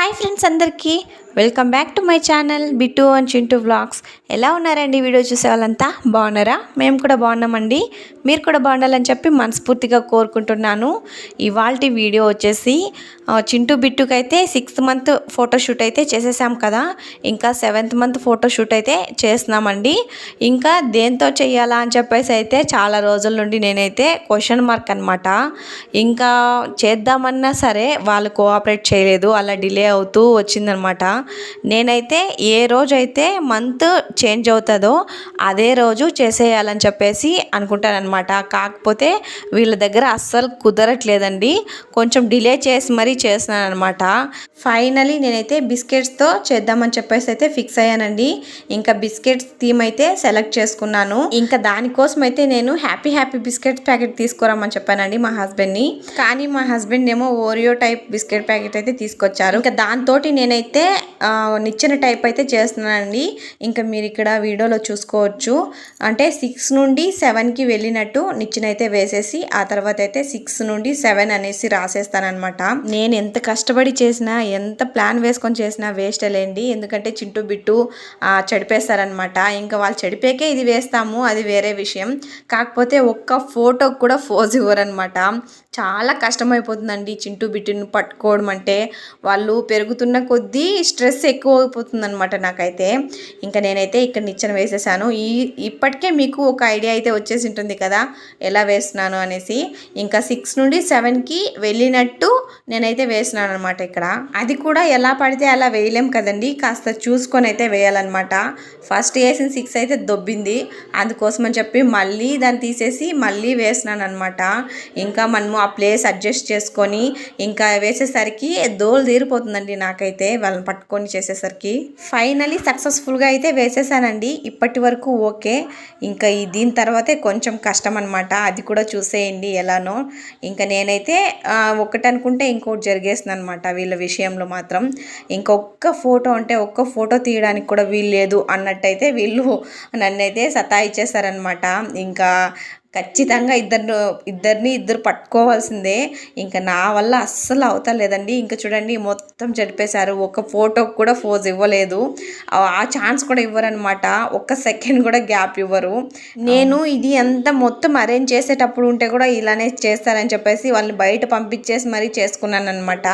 Hi friends అందరికీ. Welcome back to my channel Bittu and Chintu vlogs ఎలా ఉన్నారండి video చూసే వాళ్ళంతా? బాగున్నారా? మేము కూడా బాగున్నామండి. మీరు కూడా బాగుండాలని చెప్పి మనస్ఫూర్తిగా కోరుకుంటున్నాను. ఇవాళ వీడియో వచ్చేసి చింటూ బిట్టుకు అయితే సిక్స్త్ మంత్ ఫోటోషూట్ అయితే చేసేసాం కదా. ఇంకా సెవెంత్ మంత్ ఫోటోషూట్ అయితే చేస్తున్నామండి. ఇంకా దేంతో చేయాలా అని చెప్పేసి అయితే చాలా రోజుల నుండి నేనైతే క్వశ్చన్ మార్క్ అనమాట ఇంకా చేద్దామన్నా సరే వాళ్ళు కోఆపరేట్ చేయలేదు. అలా డిలే అవుతూ వచ్చిందనమాట. నేనైతే ఏ రోజు అయితే మంత్ చేంజ్ అవుతుందో అదే రోజు చేసేయాలని చెప్పేసి అనుకుంటానమాట కాకపోతే వీళ్ళ దగ్గర అస్సలు కుదరట్లేదండి. కొంచెం డిలే చేసి మరీ చేస్తున్నాను అనమాట ఫైనలీ నేనైతే బిస్కెట్స్తో చేద్దామని చెప్పేసి అయితే ఫిక్స్ అయ్యానండి. ఇంకా బిస్కెట్స్ థీమ్ అయితే సెలెక్ట్ చేసుకున్నాను. ఇంకా దానికోసం అయితే నేను హ్యాపీ హ్యాపీ బిస్కెట్స్ ప్యాకెట్ తీసుకురామని చెప్పానండి మా హస్బెండ్ని. కానీ మా హస్బెండ్ ఏమో ఓరియో టైప్ బిస్కెట్ ప్యాకెట్ అయితే తీసుకొచ్చారు. ఇంకా దాంతో నేనైతే నిచ్చిన నిచ్చెన టైప్ అయితే చేస్తున్నానండి. ఇంకా మీరు ఇక్కడ వీడియోలో చూసుకోవచ్చు. అంటే సిక్స్ నుండి సెవెన్కి వెళ్ళినట్టు నిచ్చెన అయితే వేసేసి ఆ తర్వాత అయితే సిక్స్ నుండి సెవెన్ అనేసి రాసేస్తానమాట నేను ఎంత కష్టపడి చేసినా ఎంత ప్లాన్ వేసుకొని చేసినా వేస్ట్ లేండి. ఎందుకంటే చింటూ బిట్టు చెడిపేస్తారనమాట ఇంకా వాళ్ళు చెడిపోకే ఇది వేస్తాము అది వేరే విషయం. కాకపోతే ఒక్క ఫోటోకి కూడా ఫోజ్ ఇవ్వరనమాట చాలా కష్టమైపోతుందండి చింటూ బిట్టును పట్టుకోవడం అంటే. వాళ్ళు పెరుగుతున్న కొద్దీ స్ట్రెస్ ఎక్కువ అయిపోతుంది అనమాట నాకైతే. ఇంకా నేనైతే ఇక్కడ నిచ్చెన వేసేసాను. ఈ ఇప్పటికే మీకు ఒక ఐడియా అయితే వచ్చేసి ఉంటుంది కదా ఎలా వేస్తున్నాను అనేసి. ఇంకా సిక్స్ నుండి సెవెన్కి వెళ్ళినట్టు నేనైతే వేస్తున్నాను అనమాట ఇక్కడ. అది కూడా ఎలా పడితే అలా వేయలేం కదండి కాస్త చూసుకొని అయితే వేయాలన్నమాట. ఫస్ట్ వేసిన సిక్స్ అయితే దొబ్బింది. అందుకోసం అని చెప్పి మళ్ళీ దాన్ని తీసేసి మళ్ళీ వేసినాను అనమాట ఇంకా మనము ఆ ప్లేస్ అడ్జస్ట్ చేసుకొని ఇంకా వేసేసరికి దోలు తీరిపోతుందండి నాకైతే వాళ్ళని పట్టుకొని చేసేసరికి. ఫైనలీ సక్సెస్ఫుల్గా అయితే వేసేసానండి. ఇప్పటి వరకు ఓకే. ఇంకా ఈ దీని తర్వాతే కొంచెం కష్టం అనమాట అది కూడా చూసేయండి ఎలానో. ఇంకా నేనైతే ఆ, ఒకటి అనుకుంటే ఇంకోటి జరిగేసింది అనమాట వీళ్ళ విషయంలో మాత్రం. ఇంకొక్క ఫోటో అంటే ఒక్క ఫోటో తీయడానికి కూడా వీలు లేదు అన్నట్టయితే వీళ్ళు నన్నైతే సతాయిచ్చేసారనమాట ఇంకా ఖచ్చితంగా ఇద్దరు ఇద్దరిని ఇద్దరు పట్టుకోవాల్సిందే. ఇంకా నా వల్ల అస్సలు అవుతలేదండి. ఇంకా చూడండి మొత్తం చెడిపేశారు ఒక ఫోటోకి కూడా ఫోజ్ ఇవ్వలేదు. ఆ- ఛాన్స్ కూడా ఇవ్వరనమాట ఒక్క సెకండ్ కూడా గ్యాప్ ఇవ్వరు. నేను ఇది అంతా మొత్తం అరేంజ్ చేసేటప్పుడు ఉంటే కూడా ఇలానే చేస్తారని చెప్పేసి వాళ్ళని బయట పంపించేసి మరీ చేసుకున్నాను అనమాట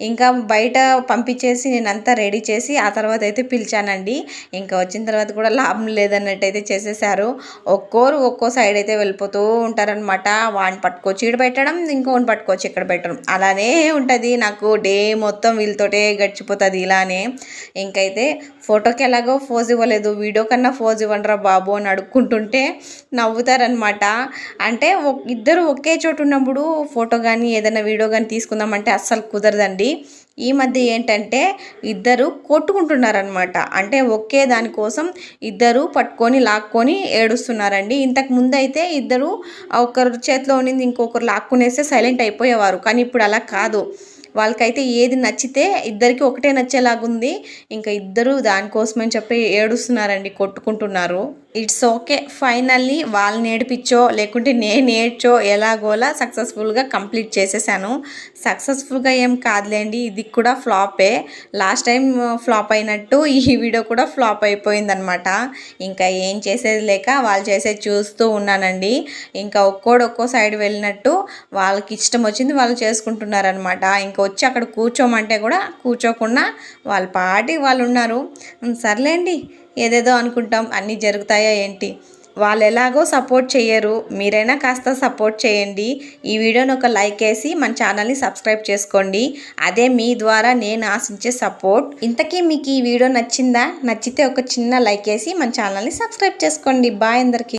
ఇంకా బయట పంపించేసి నేను అంతా రెడీ చేసి ఆ తర్వాత అయితే పిలిచానండి. ఇంకా వచ్చిన తర్వాత కూడా లాభం లేదన్నట్టు అయితే చేసేసారు ఒక్కోరు ఒక్కో సైడ్ అయితే వెళ్ళిపోతూ ఉంటారనమాట వాడిని పట్టుకొచ్చి ఇక్కడ పెట్టడం ఇంకోని పట్టుకొచ్చి ఇక్కడ పెట్టడం. అలానే ఉంటుంది. నాకు డే మొత్తం వీళ్ళతోటే గడిచిపోతుంది ఇలానే. ఇంకైతే ఫోటోకి ఎలాగో ఫోజ్ ఇవ్వలేదు. వీడియో కన్నా ఫోజ్ ఇవ్వండిరా బాబు అని అడుక్కుంటుంటే నవ్వుతారనమాట అంటే ఒ- ఇద్దరు ఒకే చోటు ఉన్నప్పుడు ఫోటో కానీ ఏదైనా వీడియో కానీ తీసుకుందామంటే అస్సలు కుదరదండి. ఈ మధ్య ఏంటంటే ఇద్దరు కొట్టుకుంటున్నారనమాట అంటే ఒకే దానికోసం ఇద్దరు పట్టుకొని లాక్కొని ఏడుస్తున్నారండి. ఇంతకు ముందు అయితే ఇద్దరు ఒకరు చేతిలో ఉన్నింది ఇంకొకరు లాక్కునేస్తే సైలెంట్ అయిపోయేవారు. కానీ ఇప్పుడు అలా కాదు. వాళ్ళకైతే ఏది నచ్చితే ఇద్దరికి ఒకటే నచ్చేలాగుంది. ఇంకా ఇద్దరు దానికోసమని చెప్పి ఏడుస్తున్నారండి కొట్టుకుంటున్నారు. It's okay. ఫైనల్లీ వాళ్ళని నేర్పించో లేకుంటే నేను నేర్చో ఎలాగోలా సక్సెస్ఫుల్గా కంప్లీట్ చేసేసాను. సక్సెస్ఫుల్గా ఏం కాదులేండి ఇది కూడా ఫ్లాపే. లాస్ట్ టైం ఫ్లాప్ అయినట్టు ఈ వీడియో కూడా ఫ్లాప్ అయిపోయిందనమాట. ఇంకా ఏం చేసేది లేక వాళ్ళు చేసేది చూస్తూ ఉన్నానండి. ఇంకా ఒక్కోడు ఒక్కో సైడ్ వెళ్ళినట్టు వాళ్ళకి ఇష్టం వచ్చింది వాళ్ళు చేసుకుంటున్నారనమాట. ఇంకా వచ్చి అక్కడ కూర్చోమంటే కూడా కూర్చోకుండా వాళ్ళ పాటి వాళ్ళు ఉన్నారు. సర్లేండి. ఏదేదో అనుకుంటాం. అన్నీ జరుగుతాయా ఏంటి? వాళ్ళు ఎలాగో సపోర్ట్ చేయరు మీరైనా కాస్త సపోర్ట్ చేయండి. ఈ వీడియోని ఒక లైక్ వేసి మన ఛానల్ని సబ్స్క్రైబ్ చేసుకోండి. అదే మీ ద్వారా నేను ఆశించే సపోర్ట్. ఇంతకీ మీకు ఈ వీడియో నచ్చిందా? నచ్చితే ఒక చిన్న లైక్ వేసి మన ఛానల్ని సబ్స్క్రైబ్ చేసుకోండి. బాయ్ అందరికీ.